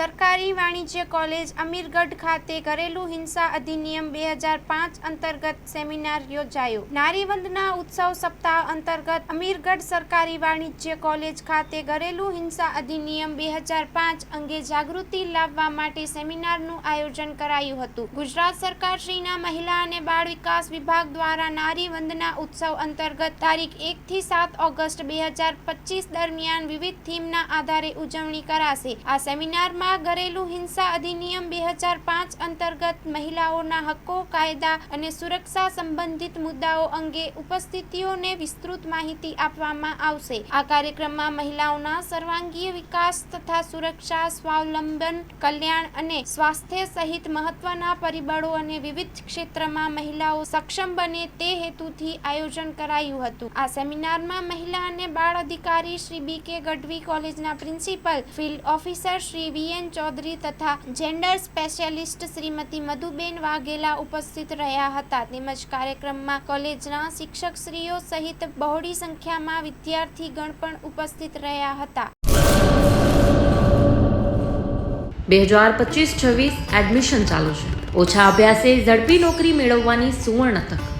સરકારી વાણિજ્ય કોલેજ અમીરગઢ ખાતે ઘરેલુ હિંસા અધિનિયમ બે હજાર પાંચ અંતર્ગત સેમિનાર યોજાયો. નારીવંદના ઉત્સવ સપ્તાહ અંતર્ગત અમીરગઢ સરકારી વાણિજ્ય કોલેજ ખાતે ઘરેલુ હિંસા અધિનિયમ બે હજાર પાંચ અંગે જાગૃતિ લાવવા માટે સેમિનારનું આયોજન કરાયું હતું. ગુજરાત સરકારશ્રીના મહિલા અને બાળ વિકાસ વિભાગ દ્વારા નારી વંદના ઉત્સવ અંતર્ગત તારીખ એક થી સાત ઓગસ્ટ બે હજાર પચીસ દરમિયાન વિવિધ થીમના આધારે ઉજવણી કરાશે. આ સેમિનારમાં ઘરેલુ હિંસા અધિનિયમ બે હજાર પાંચ અંતર્ગત મહિલાઓના હક્કો, કાયદા અને સુરક્ષા સંબંધિત મુદ્દાઓ અંગે ઉપસ્થિતિઓને વિસ્તૃત માહિતી આપવામાં આવશે. આ કાર્યક્રમમાં મહિલાઓના સર્વાંગીય વિકાસ તથા સુરક્ષા, સ્વાવલંબન, કલ્યાણ અને સ્વાસ્થ્ય સહિત મહત્વના પરિબળો અને વિવિધ ક્ષેત્રમાં મહિલાઓ સક્ષમ બને તે હેતુથી આયોજન કરાયું હતું. આ સેમિનારમાં મહિલા અને બાળ અધિકારી શ્રી બી કે ગઢવી કોલેજના principal, field officer Shri V N Chaudhari તથા જેન્ડર સ્પેશિયાલિસ્ટ શ્રીમતી મધુબેન વાઘેલા ઉપસ્થિત રહ્યા હતા. તેમજ કાર્યક્રમમાં કોલેજના શિક્ષકશ્રીઓ સહિત બહોળી સંખ્યામાં વિદ્યાર્થીગણ પણ ઉપસ્થિત રહ્યા હતા. બે હજાર પચીસ છવ્વીસ એડમિશન ચાલુ છે. ઓછા અભ્યાસે ઝડપી નોકરી મેળવવાની સુવર્ણ તક.